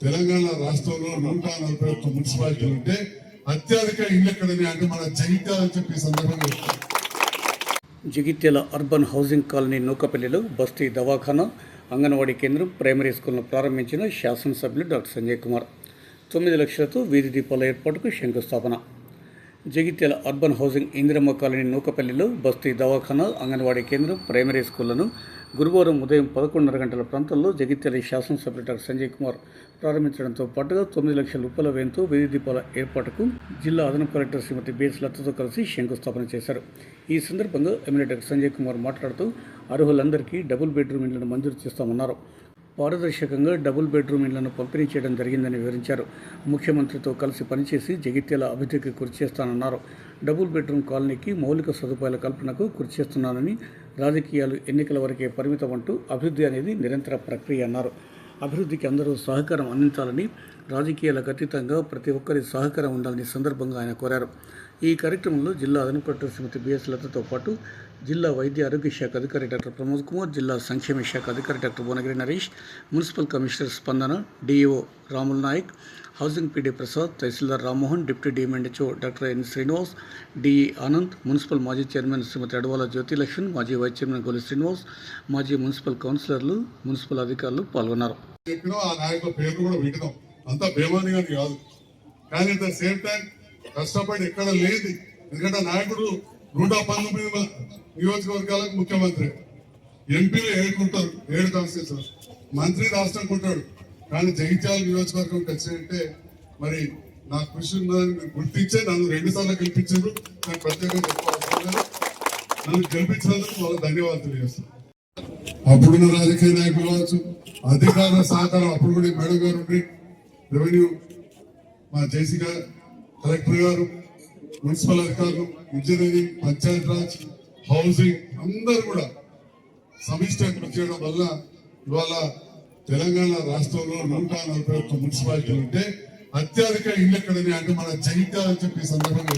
తెలంగాణ రాష్ట్రంలో నూట నలభై ఒక్క మున్సిపాలిటీలు ఉంటే అత్యధిక ఇళ్ళు ఎక్కడనే అంటే మన జగిత్యాల అని చెప్పి సందర్భంగా జగిత్యాల అర్బన్ హౌసింగ్ కాలనీ నూకపల్లిలో బస్తీ దవాఖానా అంగన్వాడీ కేంద్రం ప్రైమరీ స్కూల్ను ప్రారంభించిన శాసనసభ్యులు డాక్టర్ సంజయ్ కుమార్. తొమ్మిది లక్షలతో వీధి దీపాల ఏర్పాటుకు శంకుస్థాపన. Jagtial urban housing Indiramma colony నూకపల్లిలో బస్తీ దవాఖానా అంగన్వాడీ కేంద్రం ప్రైమరీ స్కూళ్ళను గురువారం ఉదయం పదకొండున్నర గంటల ప్రాంతంలో జగిత్యాల శాసనసభ డాక్టర్ సంజయ్ కుమార్ ప్రారంభించడంతో పాటుగా తొమ్మిది లక్షల రూపాయల వ్యయంతో వీధి దీపాల ఏర్పాటుకు జిల్లా అదనపు కలెక్టర్ శ్రీమతి బేస్ లతతో కలిసి శంకుస్థాపన చేశారు. ఈ సందర్భంగా ఎమ్మెల్యే డాక్టర్ సంజయ్ కుమార్ మాట్లాడుతూ అర్హులందరికీ డబుల్ బెడ్రూమ్ ఇళ్ళను మంజూరు చేస్తామన్నారు. పారదర్శకంగా డబుల్ బెడ్రూమ్ ఇళ్ళను పంపిణీ చేయడం జరిగిందని వివరించారు. ముఖ్యమంత్రితో కలిసి పనిచేసి జగిత్యాల అభివృద్ధికి కృషి చేస్తానన్నారు. డబుల్ బెడ్రూమ్ కాలనీకి మౌలిక సదుపాయాల కల్పనకు కృషి చేస్తున్నానని రాజకీయాలు ఎన్నికల వరకే పరిమితం అంటూ అభివృద్ధి అనేది నిరంతర ప్రక్రియ అన్నారు. అభివృద్ధికి అందరూ సహకారం అందించాలని రాజకీయాలకు అతీతంగా ప్రతి ఒక్కరి సహకారం ఉండాలని సందర్భంగా ఆయన కోరారు. ఈ కార్యక్రమంలో జిల్లా అదనపట్టు శ్రీమతి బిఎస్ లతతో పాటు జిల్లా వైద్య ఆరోగ్య శాఖ అధికారి డాక్టర్ ప్రమోద్ కుమార్ జిల్లా సంక్షేమ శాఖ అధికారి doctor Bhuvanagiri Naresh municipal commissioner Spandana DEO Ramul Nayak housing PD Prasad tahsildar Rammohan deputy DMHO doctor N Srinivas DE Anand municipal మాజీ చైర్మన్ శ్రీమతి అడవాల జ్యోతిలక్ష్మణ్ మాజీ వైస్ చైర్మన్ గోలి శ్రీనివాస్ మాజీ మున్సిపల్ కౌన్సిలర్లు మున్సిపల్ అధికారులు పాల్గొన్నారు. అంతా కాదు. కానీ అట్ ద సేమ్ టైం కష్టపడి ఎక్కడ లేదు ఎందుకంటే నాయకుడు నూట పంతొమ్మిది నియోజకవర్గాలకు ముఖ్యమంత్రి. ఎంపీలు ఏడుకుంటారు ఏడు కాన్స్టిట్యూషన్ మంత్రి రాష్ట్రం ఉంటాడు కానీ జగిత్యాల నియోజకవర్గం వచ్చిందంటే మరి నా కృషి ఉందని గుర్తించే నన్ను రెండు సార్లు గెలిపించారు. నాకు ప్రత్యేకంగా చెప్పవసరం నన్ను గెలిపించినందుకు వాళ్ళకి ధన్యవాదాలు తెలియజేస్తాను. అప్పుడున్న రాజకీయ నాయకులు కావచ్చు అధికార సహకారం అప్పుడు కూడా మేడం గారు ఉండి రెవెన్యూ మా జేసీ గారు కలెక్టర్ గారు మున్సిపల్ అధికారులు ఇంజనీరింగ్ పంచాయత్ రాజ్ హౌసింగ్ అందరూ కూడా సమిష్టి కృషి చేయడం వల్ల ఇవాళ తెలంగాణ రాష్ట్రంలో నూట నలభై ఒక్క మున్సిపాలిటీలు ఉంటే అత్యధిక ఇల్లు ఎక్కడనే అంటే మన జగిత్యాల అని చెప్పి సందర్భంగా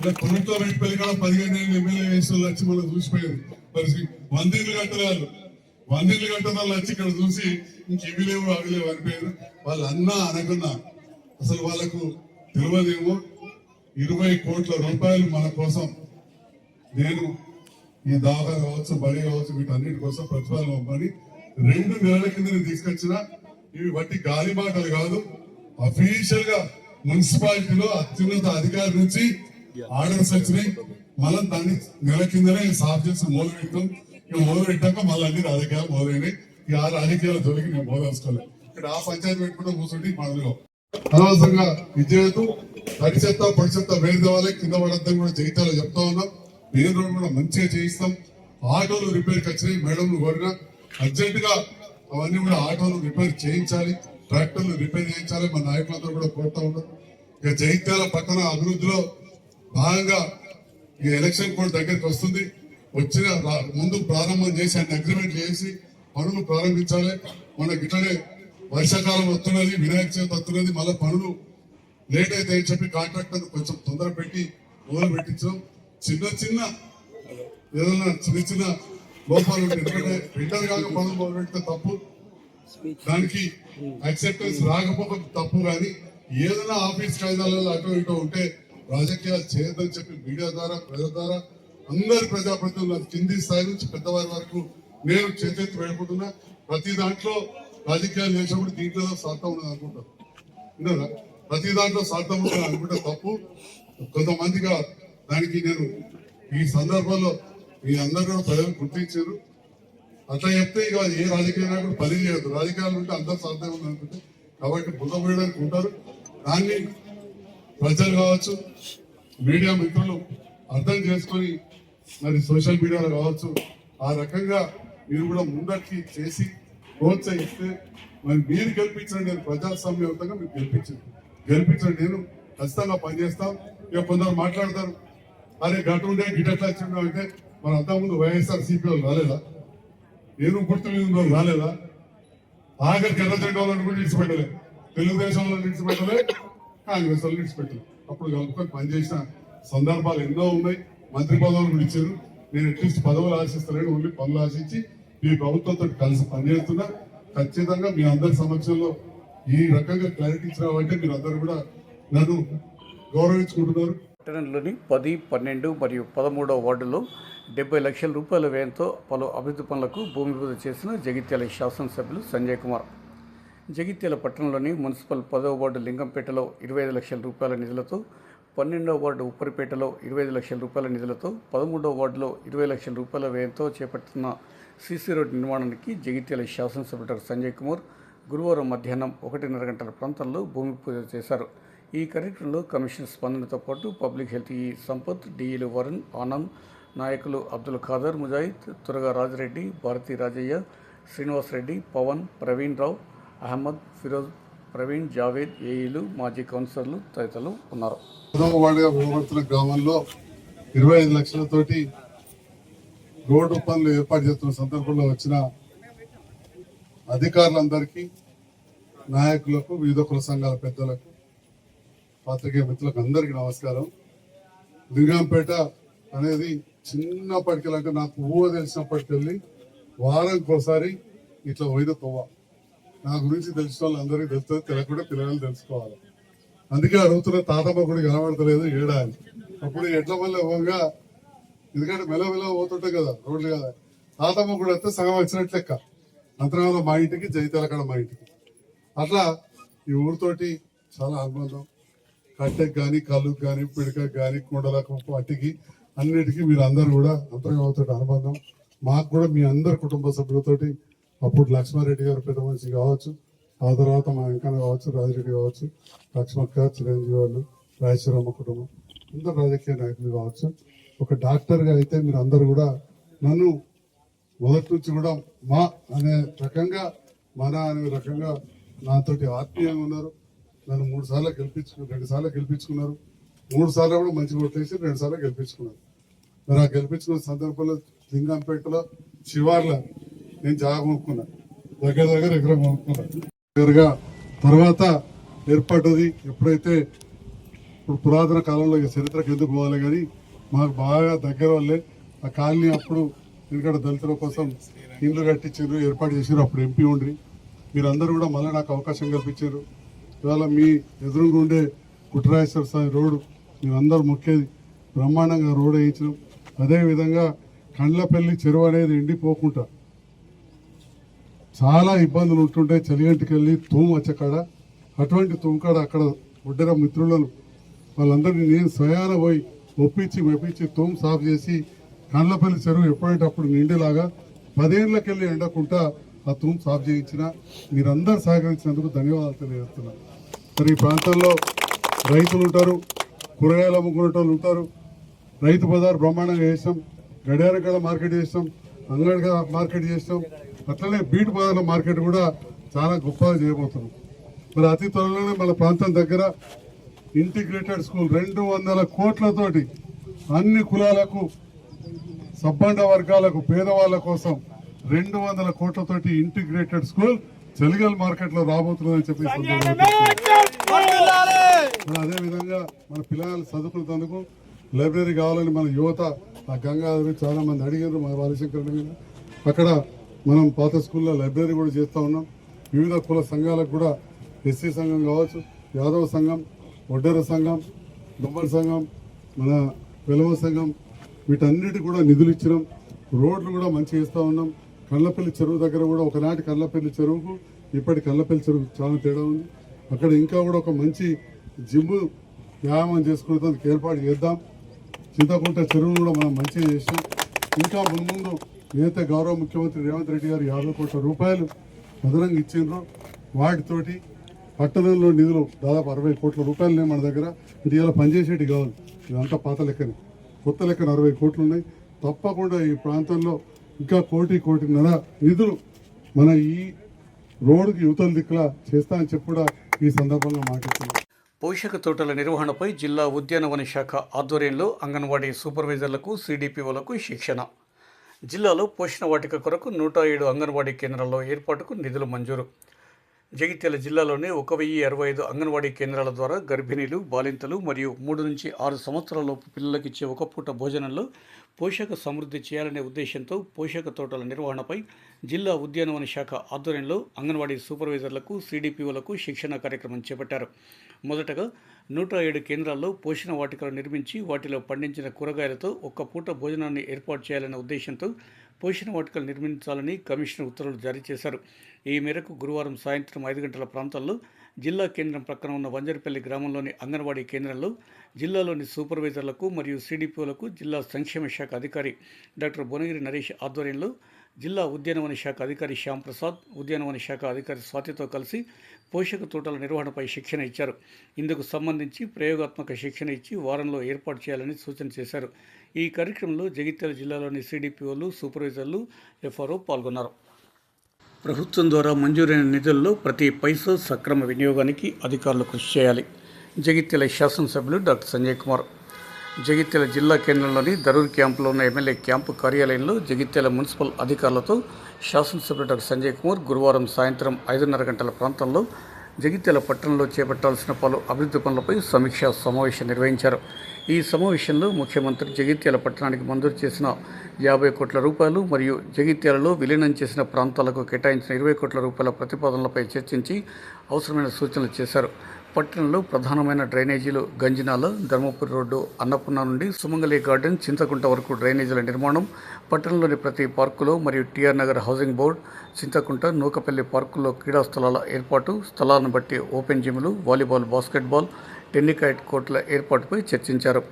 ఇలా ప్రభుత్వ రేటు కూడా పదిహేను ఏళ్ళు ఎమ్మెల్యే వేసిన వచ్చి మనం చూసిపోయారు. మరి వంద ఇల్లు కట్టలేదు వంద ఇల్లు కట్టడం వాళ్ళు వచ్చి ఇక్కడ చూసి ఇంక ఇవి లేవు అవి లేవు అనిపోయారు. వాళ్ళు అన్నా అనకున్నా అసలు వాళ్ళకు తెలియదేమో. ఇరవై కోట్ల రూపాయలు మన కోసం నేను ఈ దావా కావచ్చు బడి కావచ్చు వీటన్నిటి కోసం ప్రతిఫలం అవ్వమని రెండు నెలల కింద తీసుకొచ్చిన ఇవి వట్టి గాలి మాటలు కాదు అఫీషియల్గా మున్సిపాలిటీలో అత్యున్నత అధికారి నుంచి ఆర్డర్స్ వచ్చినాయి. మళ్ళీ దాన్ని నెల కిందనే సాఫ్ చేసి మొదలు పెట్టాం. ఇక మొదలు పెట్టాక మళ్ళీ అన్ని రాజకీయాలు మొదలైనాయి. ఈ ఆ రాజకీయాల మేము నేను మొదలుసుకోలేదు ఇక్కడ ఆ పంచాయతీ పెట్టుకుంటే కూర్చుంటే మనలో అనవసరంగా విద్యతో పరిచెత్త చెత్త పొడి చెత్త వేరు తేవాలి కింద పడద్దని కూడా జగితాలు చెప్తా ఉన్నాం. మెయిన్ రోడ్ కూడా మంచిగా చేయిస్తాం. ఆటోలు రిపేర్కి వచ్చినాయి మేడంలు కోరినా. అర్జెంటుగా అవన్నీ కూడా ఆటోలు రిపేర్ చేయించాలి. ట్రాక్టర్లు రిపేర్ చేయించాలి. మా నాయకులందరూ కూడా కోరుతా ఉన్నాం. ఇక జగిత్యాల పక్కన అభివృద్ధిలో భాగంగా ఈ ఎలక్షన్ కోడ్ దగ్గరికి వస్తుంది. వచ్చిన ముందు ప్రారంభం చేసి అన్ని అగ్రిమెంట్ చేసి పనులు ప్రారంభించాలి. మనకి ఇట్లనే వర్షాకాలం వస్తున్నది వినాయక చవితి వస్తున్నది మళ్ళీ పనులు లేట్ అయితే అని చెప్పి కాంట్రాక్టర్ కొంచెం తొందర పెట్టి మొదలు పెట్టించడం. చిన్న చిన్న ఏదైనా చిన్న చిన్న లోపాలు ఎందుకంటే టెండర్ కాక పనులు మొదలు పెడితే తప్పు. దానికి అక్సెప్టెన్స్ రాకపోతే తప్పు కానీ ఏదైనా ఆఫీస్ కాయిదాలలో అటు ఇటు ఉంటే రాజకీయాలు చేయొద్దని చెప్పి మీడియా ద్వారా ప్రజల ద్వారా అందరి ప్రజాప్రతినిధులు కింది స్థాయి నుంచి పెద్దవారి వరకు నేను చేతి వేయకుంటున్నా ప్రతి దాంట్లో రాజకీయాలు చేసినప్పుడు దీంట్లో స్వార్థం ఉన్నది అనుకుంటారు విన్నారా? ప్రతి దాంట్లో స్వార్థం ఉన్నది అనుకుంటే తప్పు. కొంతమందిగా దానికి నేను ఈ సందర్భంలో మీ అందరూ కూడా ప్రజలు గుర్తించారు. అట్లా చెప్తే ఇక ఏ రాజకీయ నాయకుడు పని చేయదు. రాజకీయాలు ఉంటే అందరు సాధ్యం ఉంది అనుకుంటే. కాబట్టి బుద్ధ వేయడానికి ఉంటారు. దాన్ని ప్రజలు కావచ్చు మీడియా మిత్రులు అర్థం చేసుకొని మరి సోషల్ మీడియాలో కావచ్చు ఆ రకంగా మీరు కూడా ముందరికి చేసి ప్రోత్సహిస్తే మరి మీరు గెలిపించండి నేను ప్రజాస్వామ్యవంతంగా మీరు గెలిపించండి గెలిపించండి నేను ఖచ్చితంగా పనిచేస్తాం. ఇక కొందరు మాట్లాడతారు అరే గట్టు ఉండే గిటట్లా వచ్చిండు అంటే మన అంతకుముందు వైఎస్ఆర్ సిపి వాళ్ళు రాలేదా? నేను గుర్తు మీద వాళ్ళు రాలేదా? ఆఖరికి ఎర్రజెండా వాళ్ళని కూడా విడిచిపెట్టలే తెలుగుదేశం వాళ్ళని విడిచిపెట్టలే కాంగ్రెస్ వాళ్ళు విడిచిపెట్టలే అప్పుడు కలుపుకొని పనిచేసిన సందర్భాలు ఎన్నో ఉన్నాయి. మంత్రి పదవులు కూడా ఇచ్చారు. నేను అట్లీస్ట్ పదవులు ఆశిస్తలేను ఓన్లీ పనులు ఆశించి ఈ ప్రభుత్వంతో కలిసి పనిచేస్తున్నా ఖచ్చితంగా మీ అందరి సమక్షంలో ఈ రకంగా క్లారిటీ ఇచ్చినామంటే మీరు అందరు కూడా నన్ను గౌరవించుకుంటున్నారు. పట్టణంలోని పది పన్నెండు మరియు పదమూడవ వార్డులో డెబ్బై లక్షల రూపాయల వ్యయంతో పలు అభివృద్ధి పనులకు భూమి పూజ చేసిన జగిత్యాల శాసనసభ్యులు సంజయ్ కుమార్. జగిత్యాల పట్టణంలోని మున్సిపల్ పదవ వార్డు లింగంపేటలో ఇరవై ఐదు లక్షల రూపాయల నిధులతో పన్నెండవ వార్డు ఉప్పరిపేటలో ఇరవై ఐదు లక్షల రూపాయల నిధులతో పదమూడవ వార్డులో ఇరవై లక్షల రూపాయల వ్యయంతో చేపడుతున్న సీసీ రోడ్డు నిర్మాణానికి జగిత్యాల శాసనసభ్యులు సంజయ్ కుమార్ గురువారం మధ్యాహ్నం ఒకటిన్నర గంటల ప్రాంతంలో భూమి పూజ చేశారు. ఈ కార్యక్రమంలో కమిషనర్ స్పందనతో పాటు పబ్లిక్ హెల్త్ ఈ సంపత్ డిఈలు వరుణ్ ఆనంద్ నాయకులు అబ్దుల్ ఖాదర్ ముజాయిద్ తురగా రాజరెడ్డి భారతీ రాజయ్య శ్రీనివాస్ రెడ్డి పవన్ ప్రవీణ్ రావు అహ్మద్ ఫిరోజ్ ప్రవీణ్ జావేద్ ఏఈలు మాజీ కౌన్సిలర్లు తదితరులు ఉన్నారు. గ్రామంలో ఇరవై ఐదు లక్షలతోటి రోడ్డు పనులు ఏర్పాటు చేస్తున్న సందర్భంలో వచ్చిన అధికారులందరికీ నాయకులకు వివిధ కుల సంఘాల పెద్దలకు పాత్రికేయ మిత్రులకు అందరికీ నమస్కారం. లింగంపేట అనేది చిన్నప్పటికెళ్ళంటే నాకు ఊహ తెలిసినప్పటికెళ్ళి వారానికి ఇట్లా పోయిన తోవ నా గురించి తెలిసిన వాళ్ళందరికీ తెలుస్తుంది తెలియకుండా పిల్లలు తెలుసుకోవాలి. అందుకే అడుగుతున్న తాతమ్మ కూడా కనబడతలేదు ఏడాది. అప్పుడు ఎట్ల వల్ల పోగా ఎందుకంటే మెల మెల పోతుంటాయి కదా రోడ్లు కదా. తాతమ్మ కూడా వస్తే సగం వచ్చినట్లు లెక్క. అంతరంగంలో మా ఇంటికి జైతలకడ మా ఇంటికి. అట్లా ఈ ఊరితోటి చాలా అనుబంధం. కట్టెకి కానీ కళ్ళుకి కానీ పిడకకి కానీ కుండలకు పట్టికి అన్నిటికీ మీరు అందరు కూడా అంతర్గతంతో అనుబంధం. మాకు కూడా మీ అందరు కుటుంబ సభ్యులతోటి అప్పుడు లక్ష్మారెడ్డి గారు పెద్ద మనిషి కావచ్చు ఆ తర్వాత మా వెంకన్న కావచ్చు రాజిరెడ్డి కావచ్చు లక్ష్మక్క చిరంజీవి వాళ్ళు రాజేశ్వరమ్మ కుటుంబం. అందరు రాజకీయ నాయకులు కావచ్చు. ఒక డాక్టర్గా అయితే మీరు అందరు కూడా నన్ను మొదటి నుంచి కూడా మా అనే రకంగా మన అనే రకంగా నాతోటి ఆత్మీయంగా ఉన్నారు. నన్ను మూడు సార్లు గెలిపించుకు రెండు సార్లు గెలిపించుకున్నారు. మూడు సార్లు కూడా మంచి కొట్టేసి రెండు సార్లు గెలిపించుకున్నారు. మరి ఆ గెలిపించుకున్న సందర్భంలో లింగంపేటలో శివార్ల నేను జాగా కొనుక్కున్నా. దగ్గర దగ్గర ఎకరం కొనుక్కున్నా. దగ్గరగా తర్వాత ఏర్పడ్డది ఎప్పుడైతే ఇప్పుడు పురాతన కాలంలో చరిత్రకు ఎందుకు పోవాలి కానీ మాకు బాగా దగ్గర వాళ్ళే. ఆ కాలనీ అప్పుడు ఎందుకంటే దళితుల కోసం ఇండ్లు కట్టించారు ఏర్పాటు చేశారు అప్పుడు ఎంపీ ఉండ్రి. మీరందరూ కూడా మళ్ళీ నాకు అవకాశం కల్పించారు ఇవాళ మీ ఎదురుగా ఉండే కుట్రాయేశ్వర స్వామి రోడ్డు మీరందరూ మొక్కేది బ్రహ్మాండంగా రోడ్ వేయించడం అదేవిధంగా కండ్లపల్లి చెరువు అనేది ఎండిపోకుండా చాలా ఇబ్బందులు ఉంటుంటే చలిగంటికి వెళ్ళి తూము వచ్చకాడ అటువంటి తూము కాడ అక్కడ ఉడ్డర మిత్రులను వాళ్ళందరినీ నేను స్వయాన పోయి ఒప్పించి మెప్పించి తూము సాఫ్ చేసి కండ్లపల్లి చెరువు ఎప్పుడంటే అప్పుడు నిండేలాగా పదేళ్ళకెళ్ళి ఎండకుండా ఆ తూం సాఫ్ చేయించిన మీరందరూ సహకరించినందుకు ధన్యవాదాలు తెలియజేస్తున్నాను. మరి ఈ ప్రాంతంలో రైతులు ఉంటారు కూరగాయలు అమ్ముకునేటోళ్ళు ఉంటారు రైతు బజార్ బ్రహ్మాండంగా చేసాం గడియారకాడ మార్కెట్ చేసాం అంగడిగా మార్కెట్ చేసాం అట్లనే బీట్ బజార్ల మార్కెట్ కూడా చాలా గొప్పగా చేయబోతున్నాం. మరి అతి త్వరలోనే మన ప్రాంతం దగ్గర ఇంటిగ్రేటెడ్ స్కూల్ రెండు వందల కోట్లతోటి అన్ని కులాలకు సబ్బండ వర్గాలకు పేదవాళ్ళ కోసం రెండు వందల కోట్లతోటి ఇంటిగ్రేటెడ్ స్కూల్ చెలిగల్ మార్కెట్లో రాబోతుందని చెప్పి అదే విధంగా మన పిల్లలు చదువుకున్నందుకు లైబ్రరీ కావాలని మన యువత ఆ గంగాధరి చాలా మంది అడిగారు మన బాలశంకర్ మీద అక్కడ మనం పాత స్కూల్లో లైబ్రరీ కూడా చేస్తూ ఉన్నాం. వివిధ కుల సంఘాలకు కూడా ఎస్సీ సంఘం కావచ్చు యాదవ సంఘం ఒడ్డెర సంఘం దుమ్మల సంఘం మన పిలవ సంఘం వీటన్నిటి కూడా నిధులు ఇచ్చినాం. రోడ్లు కూడా మంచిగా ఇస్తూ ఉన్నాం. కళ్ళపల్లి చెరువు దగ్గర కూడా ఒకనాటి కళ్ళపల్లి చెరువుకు ఇప్పటి కళ్ళపల్లి చెరువు చాలా తేడా ఉంది. అక్కడ ఇంకా కూడా ఒక మంచి జిమ్ వ్యాయామం చేసుకునేందుకు ఏర్పాటు చేద్దాం. చింతకుంట చెరువును కూడా మనం మంచిగా చేసాం ఇంకా మున్ముందు ఏదైతే గౌరవ ముఖ్యమంత్రి రేవంత్ రెడ్డి గారు యాభై కోట్ల రూపాయలు అదనంగా ఇచ్చిండ్రో. వాటితోటి పట్టణంలో నిధులు దాదాపు అరవై కోట్ల రూపాయలు మన దగ్గర. ఇటీవల పనిచేసేటి కావాలి. ఇదంతా పాత లెక్కనే. కొత్త లెక్కన అరవై కోట్లు ఉన్నాయి. తప్పకుండా ఈ ప్రాంతంలో ఇంకా కోటి కోటిన్నర నిధులు మన ఈ రోడ్డుకి యువతల దిక్కులా చేస్తా అని చెప్పి కూడా ఈ సందర్భంగా మాట్లాడుతున్నాం పోషక తోటల నిర్వహణపై జిల్లా ఉద్యానవన శాఖ ఆధ్వర్యంలో అంగన్వాడీ సూపర్వైజర్లకు సిడిపిఓలకు శిక్షణ. జిల్లాలో పోషణ వాటిక కొరకు నూట ఏడు అంగన్వాడీ కేంద్రాల్లో ఏర్పాటుకు నిధులు మంజూరు. జగిత్యాల జిల్లాలోని ఒక వెయ్యి అరవై ఐదు అంగన్వాడీ కేంద్రాల ద్వారా గర్భిణీలు బాలింతలు మరియు మూడు నుంచి ఆరు సంవత్సరాలలోపు పిల్లలకు ఇచ్చే ఒక పూట భోజనంలో పోషక సమృద్ధి చేయాలనే ఉద్దేశంతో పోషక తోటల నిర్వహణపై జిల్లా ఉద్యానవన శాఖ ఆధ్వర్యంలో అంగన్వాడీ సూపర్వైజర్లకు సిడిపిఓలకు శిక్షణ కార్యక్రమం చేపట్టారు. మొదటగా నూట ఏడు కేంద్రాల్లో పోషణ వాటికలు నిర్మించి వాటిలో పండించిన కూరగాయలతో ఒక్క పూట భోజనాన్ని ఏర్పాటు చేయాలనే ఉద్దేశంతో పోషణ వాటికలు నిర్మించాలని కమిషన్ ఉత్తర్వులు జారీ చేశారు. ఈ మేరకు గురువారం సాయంత్రం ఐదు గంటల ప్రాంతాల్లో జిల్లా కేంద్రం ప్రక్కన ఉన్న వంజరపల్లి గ్రామంలోని అంగన్వాడీ కేంద్రంలో జిల్లాలోని సూపర్వైజర్లకు మరియు సిడిపిఓలకు జిల్లా సంక్షేమ శాఖ అధికారి డాక్టర్ భువనగిరి నరేష్ ఆధ్వర్యంలో జిల్లా ఉద్యానవన శాఖ అధికారి శ్యామ్ ప్రసాద్ ఉద్యానవన శాఖ అధికారి స్వాతితో కలిసి పోషక తోటల నిర్వహణపై శిక్షణ ఇచ్చారు. ఇందుకు సంబంధించి ప్రయోగాత్మక శిక్షణ ఇచ్చి వారంలో ఏర్పాటు చేయాలని సూచన చేశారు. ఈ కార్యక్రమంలో జగిత్యాల జిల్లాలోని సిడిపిఓలు సూపర్వైజర్లు ఎఫ్ఆర్ఓ పాల్గొన్నారు. ప్రభుత్వం ద్వారా మంజూరైన నిధుల్లో ప్రతి పైసా సక్రమ వినియోగానికి అధికారులు కృషి చేయాలి. జగిత్యాల శాసనసభ్యులు డాక్టర్ సంజయ్ కుమార్ జగిత్యాల జిల్లా కేంద్రంలోని దరూర్ క్యాంపులో ఉన్న ఎమ్మెల్యే క్యాంపు కార్యాలయంలో జగిత్యాల మున్సిపల్ అధికారులతో శాసనసభ్యులు డాక్టర్ సంజయ్ కుమార్ గురువారం సాయంత్రం ఐదున్నర గంటల ప్రాంతంలో జగిత్యాల పట్టణంలో చేపట్టాల్సిన పలు అభివృద్ధి పనులపై సమీక్షా సమావేశం నిర్వహించారు. ఈ సమావేశంలో ముఖ్యమంత్రి జగిత్యాల పట్టణానికి మంజూరు చేసిన యాభై కోట్ల రూపాయలు మరియు జగిత్యాలలో విలీనం చేసిన ప్రాంతాలకు కేటాయించిన ఇరవై కోట్ల రూపాయల ప్రతిపాదనలపై చర్చించి అవసరమైన సూచనలు చేశారు. పట్టణంలో ప్రధానమైన డ్రైనేజీలు గంజినాల ధర్మపురి రోడ్డు అన్నపూర్ణ నుండి సుమంగలి గార్డెన్ చింతకుంట వరకు డ్రైనేజీల నిర్మాణం పట్టణంలోని ప్రతి పార్కులో మరియు TR Nagar housing board Chintakunta Nookapalli పార్కుల్లో క్రీడా స్థలాల ఏర్పాటు స్థలాలను బట్టి ఓపెన్ జిమ్లు వాలీబాల్ బాస్కెట్బాల్ టెన్నికైట్ కోర్టుల ఏర్పాటుపై చర్చించారు.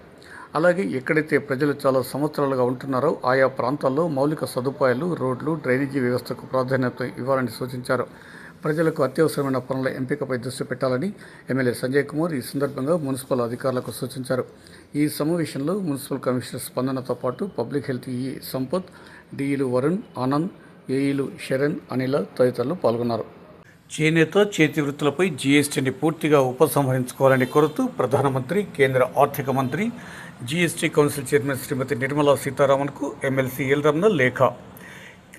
అలాగే ఎక్కడైతే ప్రజలు చాలా సంవత్సరాలుగా ఉంటున్నారో ఆయా ప్రాంతాల్లో మౌలిక సదుపాయాలు రోడ్లు డ్రైనేజీ వ్యవస్థకు ప్రాధాన్యత ఇవ్వాలని సూచించారు. ప్రజలకు అత్యవసరమైన పనుల ఎంపికపై దృష్టి పెట్టాలని ఎమ్మెల్యే సంజయ్ కుమార్ ఈ సందర్భంగా మున్సిపల్ అధికారులకు సూచించారు. ఈ సమావేశంలో మున్సిపల్ కమిషనర్ స్పందనతో పాటు పబ్లిక్ హెల్త్ ఈ సంపత్ డిఈలు వరుణ్ ఆనంద్ ఏఈలు శరణ్ అనిల తదితరులు పాల్గొన్నారు. చేనేత చేతి వృత్తులపై జీఎస్టీని పూర్తిగా ఉపసంహరించుకోవాలని కోరుతూ ప్రధానమంత్రి కేంద్ర ఆర్థిక మంత్రి GST council chairman Srimati Nirmala సీతారామన్కు MLC L Ramana లేఖ.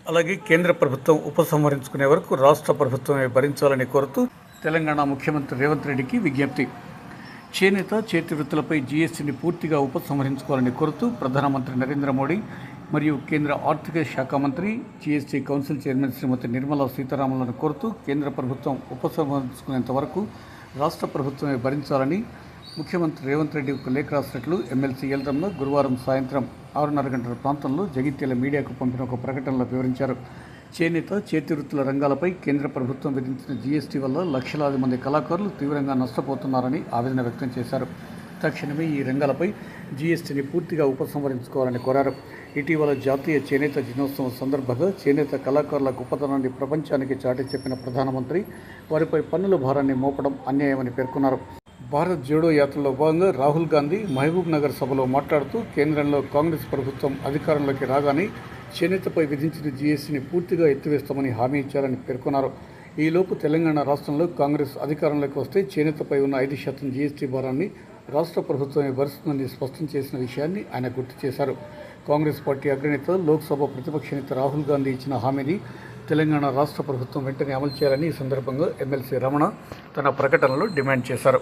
అలాగే కేంద్ర ప్రభుత్వం ఉపసంహరించుకునే వరకు రాష్ట్ర ప్రభుత్వమే భరించాలని కోరుతూ తెలంగాణ ముఖ్యమంత్రి రేవంత్ రెడ్డికి విజ్ఞప్తి. చేనేత చేతి వృత్తులపై జీఎస్టీని పూర్తిగా ఉపసంహరించుకోవాలని కోరుతూ ప్రధానమంత్రి నరేంద్ర మోడీ మరియు కేంద్ర ఆర్థిక శాఖ మంత్రి GST council chairman Srimati Nirmala సీతారామన్లను కోరుతూ కేంద్ర ప్రభుత్వం ఉపసంహరించుకునేంత వరకు రాష్ట్ర ప్రభుత్వమే భరించాలని ముఖ్యమంత్రి రేవంత్ రెడ్డి ఒక లేఖ రాసినట్లు ఎమ్మెల్సీ ఎల్ గురువారం సాయంత్రం ఆరున్నర గంటల ప్రాంతంలో జగిత్యాల మీడియాకు పంపిన ఒక ప్రకటనలో వివరించారు. చేనేత చేతి వృత్తుల రంగాలపై కేంద్ర ప్రభుత్వం విధించిన జీఎస్టీ వల్ల లక్షలాది మంది కళాకారులు తీవ్రంగా నష్టపోతున్నారని ఆవేదన వ్యక్తం చేశారు. తక్షణమే ఈ రంగాలపై జీఎస్టీని పూర్తిగా ఉపసంహరించుకోవాలని కోరారు. ఇటీవల జాతీయ చేనేత దినోత్సవం సందర్భంగా చేనేత కళాకారుల గొప్పతనాన్ని ప్రపంచానికి చాటి చెప్పిన ప్రధానమంత్రి వారిపై పన్నుల భారాన్ని మోపడం అన్యాయమని పేర్కొన్నారు. భారత్ జోడో యాత్రలో భాగంగా రాహుల్ గాంధీ మహబూబ్ నగర్ సభలో మాట్లాడుతూ కేంద్రంలో కాంగ్రెస్ ప్రభుత్వం అధికారంలోకి రాగానే చేనేతపై విధించిన జీఎస్టీని పూర్తిగా ఎత్తివేస్తామని హామీ ఇచ్చారని పేర్కొన్నారు. ఈలోపు తెలంగాణ రాష్ట్రంలో కాంగ్రెస్ అధికారంలోకి వస్తే చేనేతపై ఉన్న ఐదు శాతం జీఎస్టీ భారాన్ని రాష్ట్ర ప్రభుత్వమే భరిస్తుందని స్పష్టం చేసిన విషయాన్ని ఆయన గుర్తు చేశారు. కాంగ్రెస్ పార్టీ అగ్రనేత లోక్సభ ప్రతిపక్ష నేత రాహుల్ గాంధీ ఇచ్చిన హామీని తెలంగాణ రాష్ట్ర ప్రభుత్వం వెంటనే అమలు చేయాలని ఈ సందర్భంగా ఎమ్మెల్సీ రమణ తన ప్రకటనలో డిమాండ్ చేశారు.